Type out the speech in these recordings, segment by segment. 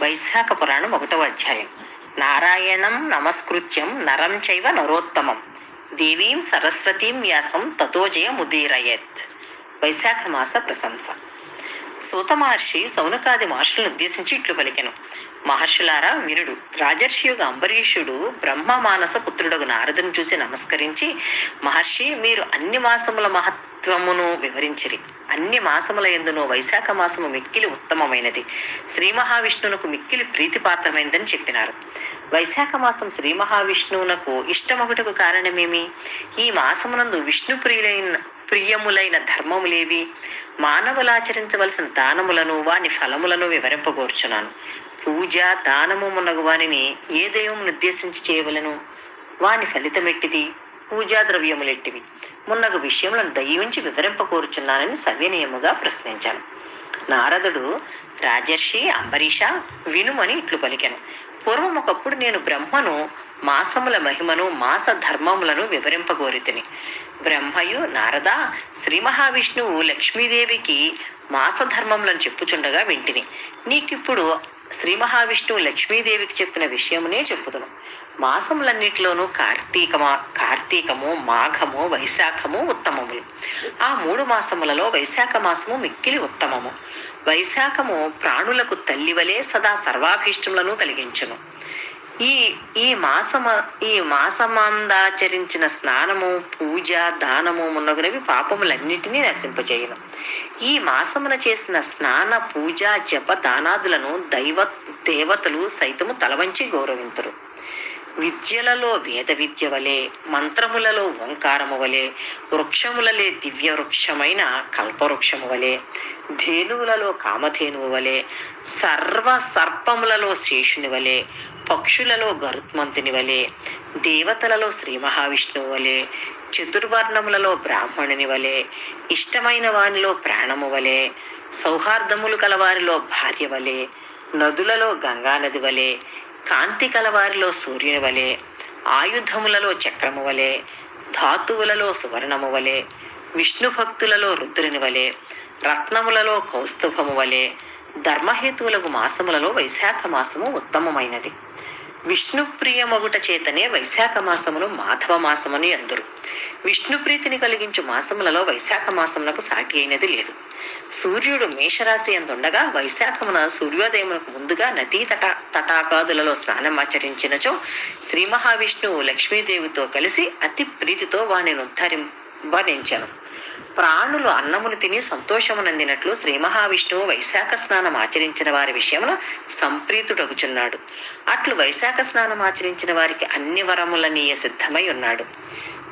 వైశాఖ పురాణం ఒకటవ అధ్యాయం. నారాయణం నమస్కృత్యం నరం చైవ నరోత్తమం. దేవీం సరస్వతీం వ్యాసం తతోజయముదీరయత్ వైశాఖ మాస ప్రశంస. సూత మహర్షి సౌనకాది మహర్షులను ఉద్దేశించి ఇట్లు పలికెను. మహర్షులారా వినుడు రాజర్షియుగ అంబరీషుడు బ్రహ్మ మానస పుత్రుడగు నారదును చూసి నమస్కరించి మహర్షి మీరు అన్ని మాసముల మహత్వమును వివరించిరి. అన్ని మాసముల ఎందునో వైశాఖ మాసము మిక్కిలి ఉత్తమమైనది. శ్రీ మహావిష్ణువునకు మిక్కిలి ప్రీతిపాత్రమైనదని చెప్పినారు. వైశాఖ మాసం శ్రీ మహావిష్ణువునకు ఇష్టమొకటకు కారణమేమి? ఈ మాసమునందు విష్ణు ప్రియులైన ప్రియములైన ధర్మములేవి. మానవులాచరించవలసిన దానములను వాని ఫలములను వివరింపగోర్చున్నాను. పూజ దానము మున్నగు వానిని ఏ దైవం నిర్దేశించి చేయవలను? వాని ఫలితమెట్టిది? పూజా ద్రవ్యములెట్టివి మున్నగు విషయములను దయించి వివరింపకూరుచున్నానని సవినయముగా ప్రశ్నించాను. నారదుడు రాజర్షి అంబరీష వినుమని ఇట్లు పలికెను. పూర్వం ఒకప్పుడు నేను బ్రహ్మను మాసముల మహిమను మాస ధర్మములను వివరింపగోరితిని బ్రహ్మయు నారద శ్రీ మహావిష్ణువు లక్ష్మీదేవికి మాస ధర్మములను చెప్పుచుండగా వింటిని. నీకిప్పుడు శ్రీ మహావిష్ణువు లక్ష్మీదేవికి చెప్పిన విషయమునే చెప్పుదును. మాసములన్నిటిలోనూ కార్తీకమా కార్తీకము మాఘము వైశాఖము ఉత్తమములు. ఆ మూడు మాసములలో వైశాఖ మాసము మిక్కిలి ఉత్తమము. వైశాఖము ప్రాణులకు తల్లివలే సదా సర్వాభీష్టములను కలిగించును. ఈ ఈ మాసమ ఈ మాసమందాచరించిన స్నానము పూజ దానము మున్నగునవి పాపములన్నిటినీ నశింపజేయను. ఈ మాసమున చేసిన స్నాన పూజ జప దానాదులను దైవ దేవతలు సైతము తలవంచి గౌరవింతురు. విద్యలలో వేద విద్య వలె మంత్రములలో ఓంకారము వలె వృక్షములలే దివ్య వృక్షమైన కల్పవృక్షము వలె ధేనువులలో కామధేనువు వలె సర్వ సర్పములలో శేషుని వలె పక్షులలో గరుత్మంతుని వలె దేవతలలో శ్రీ మహావిష్ణువు వలె చతుర్వర్ణములలో బ్రాహ్మణుని వలె ఇష్టమైన వానిలో ప్రాణము వలె సౌహార్దములు కలవారిలో భార్య వలె నదులలో గంగానది వలె కాంతి కలవారిలో సూర్యుని వలె ఆయుధములలో చక్రము వలె ధాతువులలో సువర్ణము వలె విష్ణు భక్తులలో రుద్రుని వలె రత్నములలో కౌస్తుభము వలె ధర్మహేతువులకు మాసములలో వైశాఖ మాసము ఉత్తమమైనది. విష్ణుప్రియమగుట చేతనే వైశాఖ మాసమును మాధవ మాసమును అందరు. విష్ణుప్రీతిని కలిగించు మాసములలో వైశాఖ మాసమునకు సాటి అయినది లేదు. సూర్యుడు మేషరాశి ఎందుండగా వైశాఖమున సూర్యోదయమునకు ముందుగా నదీ తట తటాకాదులలో స్నానం ఆచరించినచో శ్రీ మహావిష్ణువు లక్ష్మీదేవితో కలిసి అతి ప్రీతితో వానిని ఉద్ధరింపనించను ప్రాణులు అన్నములు తిని సంతోషమునందినట్లు శ్రీ మహావిష్ణువు వైశాఖ స్నానం ఆచరించిన వారి విషయమున సంప్రీతుడగుచున్నాడు. అట్లు వైశాఖ స్నానం ఆచరించిన వారికి అన్ని వరములనీయ సిద్ధమై ఉన్నాడు.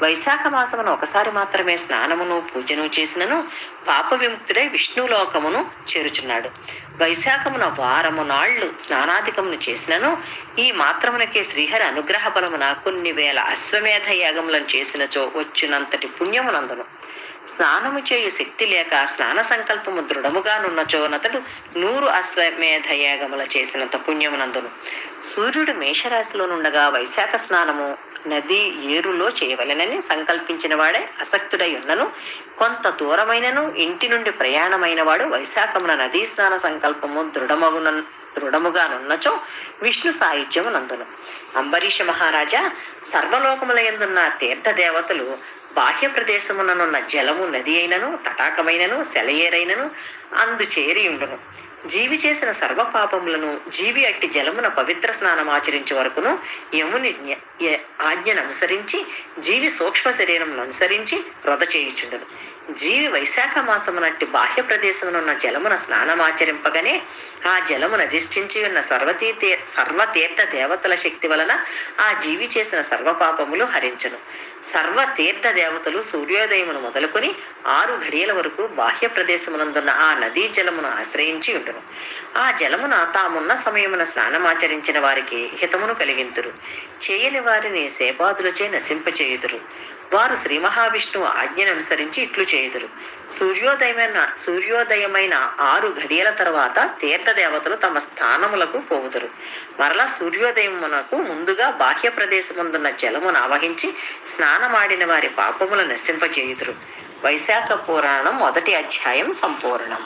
వైశాఖ మాసమున ఒకసారి మాత్రమే స్నానమును పూజను చేసినను పాప విముక్తుడై విష్ణులోకమును చేరుచున్నాడు. వైశాఖమున వారము నాళ్ళు స్నానాధికమును చేసినను ఈ మాత్రమునకే శ్రీహరి అనుగ్రహ బలమున కొన్ని వేల అశ్వమేధ యాగములను చేసినచో వచ్చినంతటి పుణ్యమునందును. స్నానము చేయు శక్తి లేక స్నాన సంకల్పము దృఢముగానున్నచో నతడు నూరు అశ్వమేధ యాగముల చేసినంత పుణ్యమునందును. సూర్యుడు మేషరాశిలో నుండగా వైశాఖ స్నానము నది ఏరులో చేయవలెనని సంకల్పించిన వాడే అసక్తుడై ఉన్నను. కొంత దూరమైనను ఇంటి నుండి ప్రయాణమైన వాడు వైశాఖమున నదీ స్నాన సంకల్పము దృఢమగున దృఢముగానున్నచో విష్ణు సాహిత్యము నందును అంబరీష మహారాజా సర్వలోకముల ఎందున్న తీర్థ దేవతలు బాహ్య ప్రదేశముననున్న జలము నది అయినను తటాకమైనను సెలయేరైనను అందు చేరియుండును జీవి చేసిన సర్వ పాపములను జీవి అట్టి జలమున పవిత్ర స్నానం ఆచరించే వరకును యముని జ్ఞ- ఆజ్ఞను అనుసరించి జీవి సూక్ష్మ శరీరంను అనుసరించి వ్రత చేయుచుండును. జీవి వైశాఖ మాసమునట్టి బాహ్య ప్రదేశమునున్న జలమున స్నానమాచరింపగానే ఆ జలమున అధిష్ఠించి ఉన్న సర్వతీర్థ సర్వతీర్థ దేవతల శక్తి వలన ఆ జీవి చేసిన సర్వపాపములు హరించను. సర్వతీర్థ దేవతలు సూర్యోదయమును మొదలుకొని ఆరు ఘడియల వరకు బాహ్య ప్రదేశమునందున్న ఆ నదీ జలమును ఆశ్రయించి ఉండును. ఆ జలమున తామున్న సమయమున స్నానమాచరించిన వారికి హితమును కలిగింతురు. చేయని వారిని సేపాదులచే నశింపచేయుదురు. వారు శ్రీ మహావిష్ణువు ఆజ్ఞను అనుసరించి ఇట్లు చేయుదురు. సూర్యోదయమైన సూర్యోదయమైన ఆరు ఘడియల తర్వాత తీర్థదేవతలు తమ స్థానములకు పోవుదురు. మరలా సూర్యోదయమునకు ముందుగా బాహ్య ప్రదేశముందున్న జలమును ఆవహించి స్నానమాడిన వారి పాపములు నశింపచేయుదురు వైశాఖ పురాణం మొదటి అధ్యాయం సంపూర్ణం.